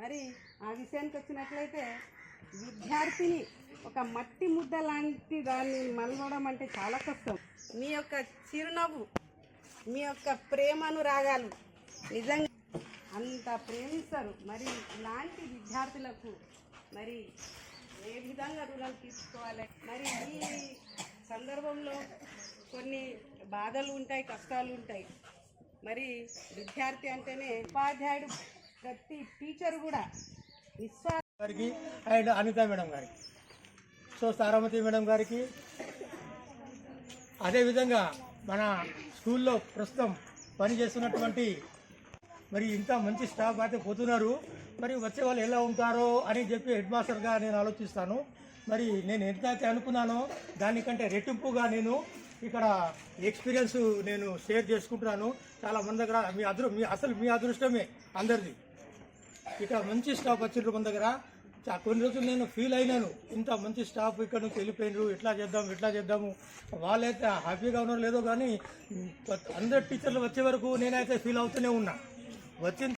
మరి ఆ విషయానికి వచ్చినట్లయితే విద్యార్థిని ఒక మట్టి ముద్ద లాంటి దాన్ని మలవడం అంటే చాలా కష్టం. మీ యొక్క చిరునవ్వు మీ యొక్క ప్రేమను రాగాలు నిజంగా అంత ప్రేమిస్తారు. మరి ఇలాంటి విద్యార్థులకు మరి ఏ విధంగా రుణాలు తీసుకోవాలి? మరి ఈ సందర్భంలో కొన్ని బాధలు ఉంటాయి కష్టాలు ఉంటాయి. మరి విద్యార్థి అంటేనే ఉపాధ్యాయుడు ప్రతి టీచర్ కూడా విశ్వాస గారికి అండ్ అనిత మేడం గారికి. సో తారామతి మేడం గారికి. అదేవిధంగా మన స్కూల్లో ప్రస్తుతం పనిచేస్తున్నటువంటి మరి ఇంత మంచి స్టాఫ్ అయితే పోతున్నారు. మరి వచ్చే వాళ్ళు ఎలా ఉంటారో అని చెప్పి హెడ్ మాస్టర్గా నేను ఆలోచిస్తాను. మరి నేను ఎంత అయితే అనుకున్నానో దానికంటే రెట్టింపుగా నేను ఇక్కడ ఎక్స్పీరియన్స్ నేను షేర్ చేసుకుంటున్నాను. చాలా మంది దగ్గర మీ అదృ మీ అసలు మీ అదృష్టమే అందరిది. ఇక్కడ మంచి స్టాఫ్ వచ్చిండ్రు మన దగ్గర. కొన్ని రోజులు నేను ఫీల్ అయినాను. ఇంత మంచి స్టాఫ్ ఇక్కడ నుంచి వెళ్ళిపోయినరు ఎట్లా చేద్దాం ఎట్లా చేద్దాము? వాళ్ళైతే హ్యాపీగా ఉన్నారో లేదో కానీ అందరు టీచర్లు వచ్చే వరకు నేనైతే ఫీల్ అవుతూనే ఉన్నా. వచ్చిన